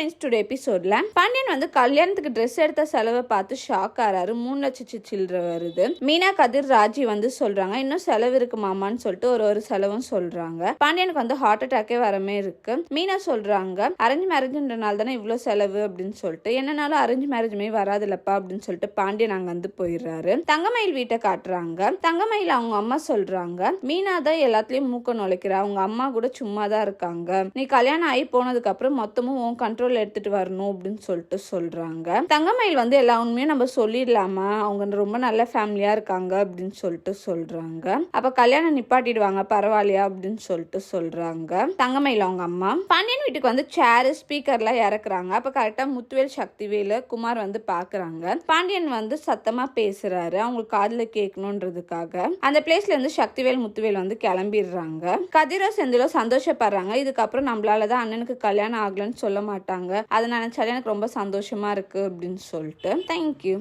Friends today எபிசோட்ல பாண்டியன் வந்து கல்யாணத்துக்கு ட்ரெஸ் எடுத்த செலவை பார்த்து ஷாக் ஆறாரு. மூணு லட்சத்து சில்லற வருது. மீனா கதிர் ராஜி வந்து சொல்றாங்க இன்னும் செலவு இருக்கு மாமான்னு சொல்லிட்டு ஒரு ஒரு செலவும் சொல்றாங்க. பாண்டியனுக்கு வந்து ஹார்ட் அட்டாக்கே வரமே இருக்கு. மீனா சொல்றாங்க அரேஞ்ச் மேரேஜ்ன்றனால தானே இவ்வளவு செலவு? அப்படின்னு சொல்லிட்டு என்னனாலும் அரேஞ்ச் மேரேஜ்மே வராதுலப்பா அப்படின்னு சொல்லிட்டு பாண்டியன் அங்க வந்து போயிடுறாரு. தங்கமயில் வீட்டை காட்டுறாங்க. தங்கமயில் அவங்க அம்மா சொல்றாங்க மீனா தான் எல்லாத்துலயும் மூக்க நுழைக்கிறா. அவங்க அம்மா கூட சும்மா தான் இருக்காங்க. நீ கல்யாணம் ஆகி போனதுக்கு அப்புறம் மொத்தமும் உன் கண்ட்ரோல் எடுத்துட்டு வரணும் அப்படின்னு சொல்லிட்டு சொல்றாங்க. தங்கமயில் வந்து எல்லா உண்மையும் நம்ம சொல்லிடலாமா? அவங்க ரொம்ப நல்ல ஃபேமிலியா இருக்காங்க அப்படின்னு சொல்லிட்டு சொல்றாங்க. அப்ப கல்யாணம் நிப்பாட்டிடுவாங்க பரவாயில்லையா அப்படின்னு சொல்லிட்டு சொல்றாங்க. தங்கமயில் அவங்க அம்மா. பாண்டியன் வீட்டுக்கு வந்து சேரு ஸ்பீக்கர்லாம் இறக்குறாங்க. அப்ப கரெக்டா முத்துவேல் சக்திவேலு குமார் வந்து பாக்குறாங்க. பாண்டியன் வந்து சத்தமா பேசுறாரு. அவங்களுக்கு காதுல கேட்கணுன்றதுக்காக. அந்த பிளேஸ்ல இருந்து சக்திவேல் முத்துவேல் வந்து கிளம்பிடுறாங்க. கதிரோ செந்திலோ சந்தோஷப்படுறாங்க. இதுக்கப்புறம் நம்மளால தான் அண்ணனுக்கு கல்யாணம் ஆகலன்னு சொல்ல மாட்டாங்க. அதை நினைச்சாலே எனக்கு ரொம்ப சந்தோஷமா இருக்கு அப்படின்னு சொல்லிட்டு. தேங்க்யூ